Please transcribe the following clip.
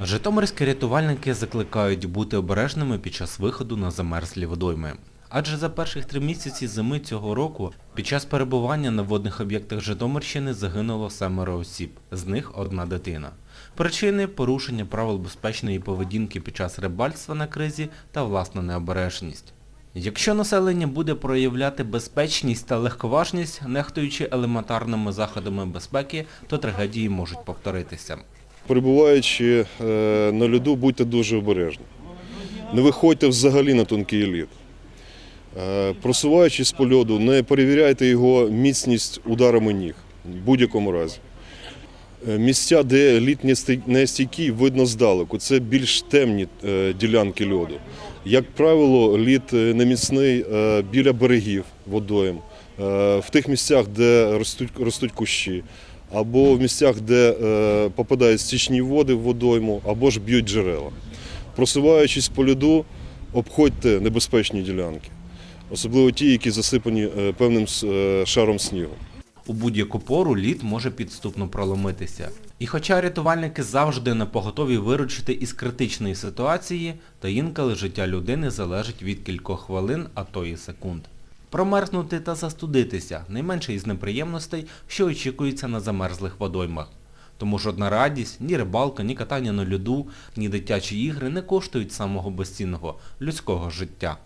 Житомирські рятувальники закликають бути обережними під час виходу на замерзлі водойми. Адже за перших три місяці зими цього року під час перебування на водних об'єктах Житомирщини загинуло семеро осіб, з них одна дитина. Причини – порушення правил безпечної поведінки під час рибальства на кризі та власна необережність. Якщо населення буде проявляти безпечність та легковажність, нехтуючи елементарними заходами безпеки, то трагедії можуть повторитися. Перебуваючи е, на льоду, будьте дуже обережні. Не виходьте взагалі на тонкий лід. Е, Просуваючись по льоду, не перевіряйте його міцність ударами ніг в будь-якому разі. Е, Місця, де лід не стійкий, видно здалеку. Це більш темні ділянки льоду. Як правило, лід неміцний біля берегів водойм, в тих місцях, де ростуть, ростуть кущі, або в місцях, де е, попадають стічні води в водойму, або ж б'ють джерела. Просуваючись по льоду, обходьте небезпечні ділянки, особливо ті, які засипані е, певним е, шаром снігу. У будь-яку пору лід може підступно проломитися. І хоча рятувальники завжди на поготові виручити із критичної ситуації, то інколи життя людини залежить від кількох хвилин, а то і секунд. Промерзнути та застудитися – найменше із неприємностей, що очікується на замерзлих водоймах. Тому жодна радість, ні рибалка, ні катання на льоду, ні дитячі ігри не коштують самого безцінного – людського життя.